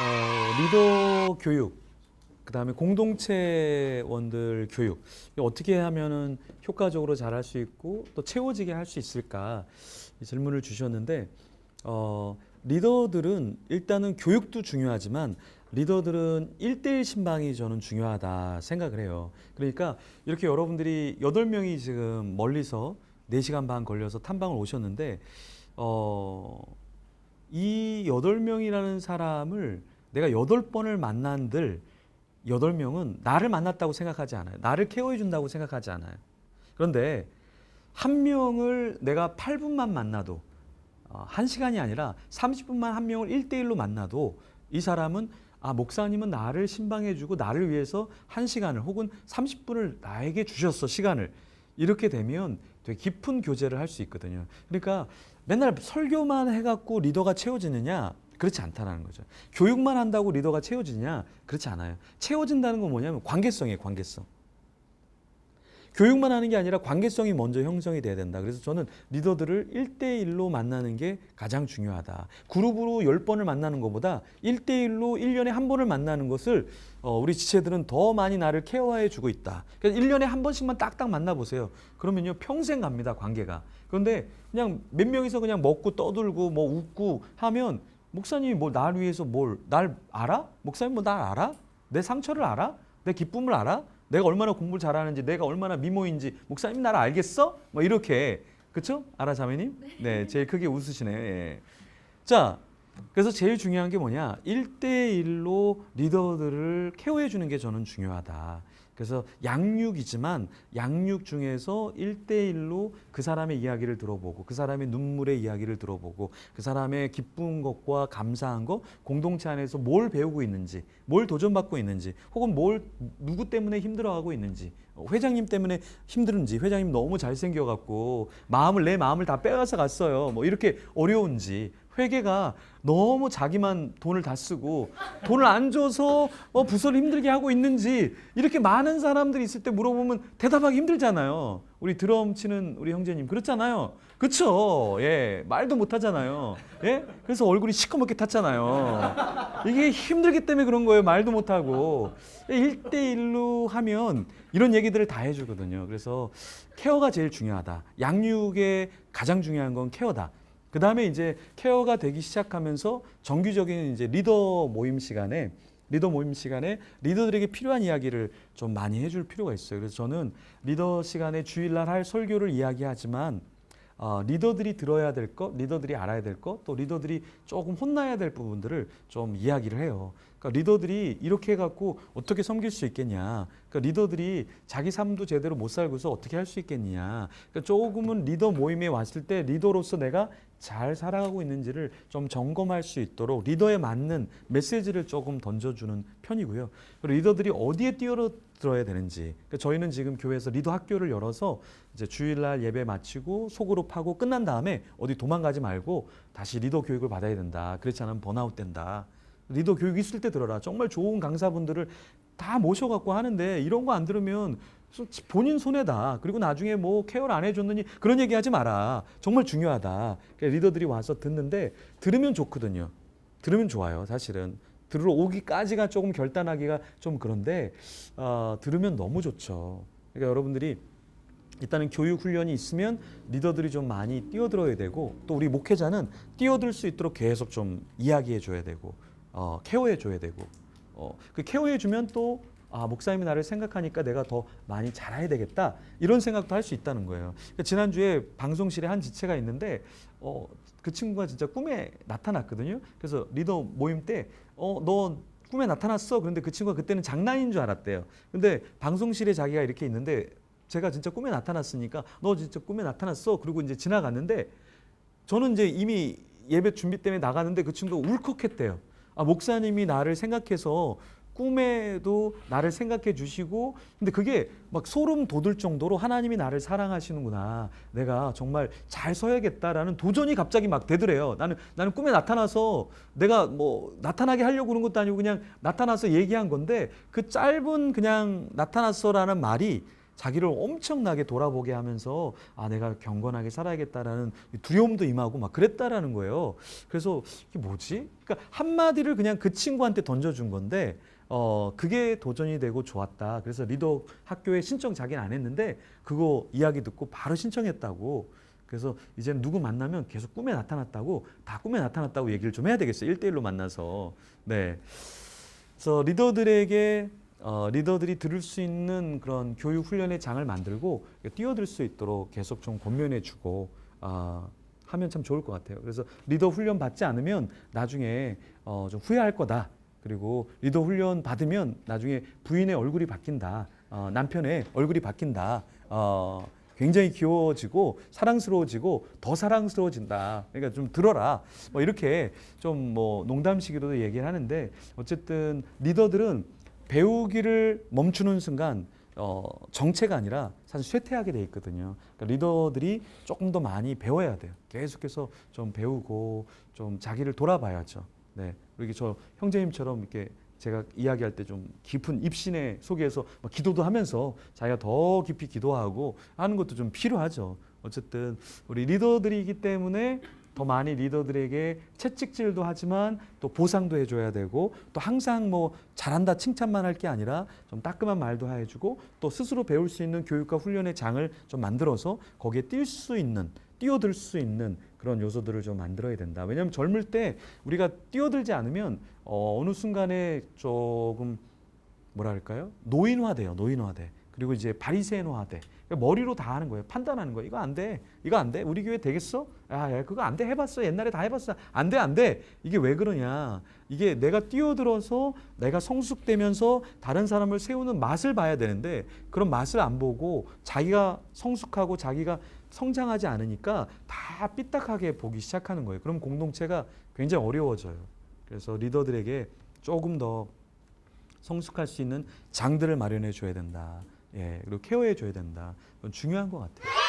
어, 리더 교육, 그 다음에 공동체원들 교육 어떻게 하면은 효과적으로 잘할 수 있고 또 채워지게 할 수 있을까 이 질문을 주셨는데 어, 리더들은 일단은 교육도 중요하지만 리더들은 일대일 신방이 저는 중요하다 생각을 해요. 그러니까 이렇게 여러분들이 여덟 명이 지금 멀리서 네시간반 걸려서 탐방을 오셨는데 어, 이 여덟 명이라는 사람을 내가 여덟 번을 만난들 여덟 명은 나를 만났다고 생각하지 않아요. 나를 케어해 준다고 생각하지 않아요. 그런데 한 명을 내가 8분만 만나도 어, 한 시간이 아니라 30분만 한 명을 1대1로 만나도 이 사람은 아, 목사님은 나를 신방해 주고 나를 위해서 한 시간을 혹은 30분을 나에게 주셨어, 시간을. 이렇게 되면 되게 깊은 교제를 할 수 있거든요. 그러니까 맨날 설교만 해갖고 리더가 채워지느냐? 그렇지 않다는 거죠. 교육만 한다고 리더가 채워지냐? 그렇지 않아요. 채워진다는 건 뭐냐면 관계성이에요, 관계성. 교육만 하는 게 아니라 관계성이 먼저 형성이 돼야 된다. 그래서 저는 리더들을 1대1로 만나는 게 가장 중요하다. 그룹으로 10번을 만나는 것보다 1대1로 1년에 한 번을 만나는 것을 어, 우리 지체들은 더 많이 나를 케어해 주고 있다. 그래서 1년에 한 번씩만 딱딱 만나보세요. 그러면요, 평생 갑니다, 관계가. 그런데 그냥 몇 명이서 그냥 먹고 떠들고 뭐 웃고 하면 목사님이 뭐 날 위해서 뭘, 날 알아? 목사님 뭐 날 알아? 내 상처를 알아? 내 기쁨을 알아? 내가 얼마나 공부를 잘하는지, 내가 얼마나 미모인지, 목사님 나를 알겠어? 뭐 이렇게 그렇죠? 알아 자매님? 네, 제일 크게 웃으시네요. 예. 자, 그래서 제일 중요한 게 뭐냐? 1대1로 리더들을 케어해 주는 게 저는 중요하다. 그래서 양육이지만 양육 중에서 1대1로 그 사람의 이야기를 들어보고 그 사람의 눈물의 이야기를 들어보고 그 사람의 기쁜 것과 감사한 것 공동체 안에서 뭘 배우고 있는지 뭘 도전받고 있는지 혹은 뭘 누구 때문에 힘들어하고 있는지 어, 회장님 때문에 힘든지 회장님 너무 잘생겨 갖고 마음을 내 마음을 다 빼앗아 갔어요. 뭐 이렇게 어려운지 회계가 너무 자기만 돈을 다 쓰고 돈을 안 줘서 어, 부서를 힘들게 하고 있는지 이렇게 많은 사람들이 있을 때 물어보면 대답하기 힘들잖아요. 우리 드럼 치는 우리 형제님 그렇잖아요. 그렇죠. 예. 말도 못 하잖아요. 예? 그래서 얼굴이 시커멓게 탔잖아요. 이게 힘들기 때문에 그런 거예요. 말도 못 하고. 1대1로 하면 이런 얘기들을 다 해 주거든요. 그래서 케어가 제일 중요하다. 양육의 가장 중요한 건 케어다. 그 다음에 이제 케어가 되기 시작하면서 정기적인 이제 리더 모임 시간에 리더 모임 시간에 리더들에게 필요한 이야기를 좀 많이 해줄 필요가 있어요. 그래서 저는 리더 시간에 주일날 할 설교를 이야기하지만 어, 리더들이 들어야 될 것, 리더들이 알아야 될 것, 또 리더들이 조금 혼나야 될 부분들을 좀 이야기를 해요. 그러니까 리더들이 이렇게 해갖고 어떻게 섬길 수 있겠냐. 그러니까 리더들이 자기 삶도 제대로 못 살고서 어떻게 할 수 있겠냐. 그러니까 조금은 리더 모임에 왔을 때 리더로서 내가 잘 살아가고 있는지를 좀 점검할 수 있도록 리더에 맞는 메시지를 조금 던져주는 편이고요. 그리고 리더들이 어디에 뛰어들어야 되는지. 그러니까 저희는 지금 교회에서 리더 학교를 열어서 이제 주일날 예배 마치고 소그룹하고 끝난 다음에 어디 도망가지 말고 다시 리더 교육을 받아야 된다. 그렇지 않으면 번아웃 된다. 리더 교육 있을 때 들어라. 정말 좋은 강사분들을 다 모셔갖고 하는데 이런 거 안 들으면 본인 손해다. 그리고 나중에 뭐 케어를 안 해줬느니 그런 얘기 하지 마라. 정말 중요하다. 그러니까 리더들이 와서 듣는데 들으면 좋거든요. 들으면 좋아요. 사실은. 들으러 오기까지가 조금 결단하기가 좀 그런데 어, 들으면 너무 좋죠. 그러니까 여러분들이 일단은 교육 훈련이 있으면 리더들이 좀 많이 뛰어들어야 되고 또 우리 목회자는 뛰어들 수 있도록 계속 좀 이야기해 줘야 되고 어, 케어해 줘야 되고 어, 그 케어해 주면 또 아, 목사님이 나를 생각하니까 내가 더 많이 잘해야 되겠다. 이런 생각도 할 수 있다는 거예요. 그러니까 지난주에 방송실에 한 지체가 있는데 어, 그 친구가 진짜 꿈에 나타났거든요. 그래서 리더 모임 때 어, 너 꿈에 나타났어. 그런데 그 친구가 그때는 장난인 줄 알았대요. 근데 방송실에 자기가 이렇게 있는데 제가 진짜 꿈에 나타났으니까 너 진짜 꿈에 나타났어. 그리고 이제 지나갔는데 저는 이제 이미 예배 준비 때문에 나가는데 그 친구가 울컥했대요. 아, 목사님이 나를 생각해서 꿈에도 나를 생각해 주시고 근데 그게 막 소름 돋을 정도로 하나님이 나를 사랑하시는구나. 내가 정말 잘 서야겠다라는 도전이 갑자기 막 되더래요. 나는 나는 꿈에 나타나서 내가 뭐 나타나게 하려고 그런 것도 아니고 그냥 나타나서 얘기한 건데 그 짧은 그냥 나타났어라는 말이 자기를 엄청나게 돌아보게 하면서 아 내가 경건하게 살아야겠다라는 두려움도 임하고 막 그랬다라는 거예요. 그래서 이게 뭐지? 그러니까 한마디를 그냥 그 친구한테 던져준 건데 어 그게 도전이 되고 좋았다. 그래서 리더 학교에 신청 자기는 안 했는데 그거 이야기 듣고 바로 신청했다고. 그래서 이제 누구 만나면 계속 꿈에 나타났다고 다 꿈에 나타났다고 얘기를 좀 해야 되겠어요. 1대1로 만나서. 네. 그래서 리더들에게 어, 리더들이 들을 수 있는 그런 교육 훈련의 장을 만들고 뛰어들 수 있도록 계속 좀 권면해주고 아, 하면 참 좋을 것 같아요. 그래서 리더 훈련 받지 않으면 나중에 어, 좀 후회할 거다. 그리고 리더 훈련 받으면 나중에 부인의 얼굴이 바뀐다. 어, 남편의 얼굴이 바뀐다. 어, 굉장히 귀여워지고 사랑스러워지고 더 사랑스러워진다. 그러니까 좀 들어라. 뭐 이렇게 좀 뭐 농담식으로도 얘기를 하는데 어쨌든 리더들은 배우기를 멈추는 순간 어, 정체가 아니라 사실 쇠퇴하게 돼 있거든요. 그러니까 리더들이 조금 더 많이 배워야 돼요. 계속해서 좀 배우고 좀 자기를 돌아봐야죠. 네, 그리고 저 형제님처럼 이렇게 제가 이야기할 때 좀 깊은 입신의 속에서 막 기도도 하면서 자기가 더 깊이 기도하고 하는 것도 좀 필요하죠. 어쨌든 우리 리더들이기 때문에 더 많이 리더들에게 채찍질도 하지만 또 보상도 해줘야 되고 또 항상 뭐 잘한다 칭찬만 할 게 아니라 좀 따끔한 말도 해주고 또 스스로 배울 수 있는 교육과 훈련의 장을 좀 만들어서 거기에 뛸 수 있는 뛰어들 수 있는 그런 요소들을 좀 만들어야 된다. 왜냐하면 젊을 때 우리가 뛰어들지 않으면 어, 어느 순간에 조금 뭐랄까요 노인화돼요. 노인화돼. 그리고 이제 바리새인화돼. 그러니까 머리로 다 하는 거예요. 판단하는 거예요. 이거 안 돼. 이거 안 돼. 우리 교회 되겠어? 야, 야 그거 안 돼. 해봤어. 옛날에 다 해봤어. 안 돼, 안 돼. 이게 왜 그러냐? 이게 내가 뛰어들어서 내가 성숙되면서 다른 사람을 세우는 맛을 봐야 되는데 그런 맛을 안 보고 자기가 성숙하고 자기가 성장하지 않으니까 다 삐딱하게 보기 시작하는 거예요. 그럼 공동체가 굉장히 어려워져요. 그래서 리더들에게 조금 더 성숙할 수 있는 장들을 마련해 줘야 된다. 예, 그리고 케어해 줘야 된다. 중요한 것 같아요.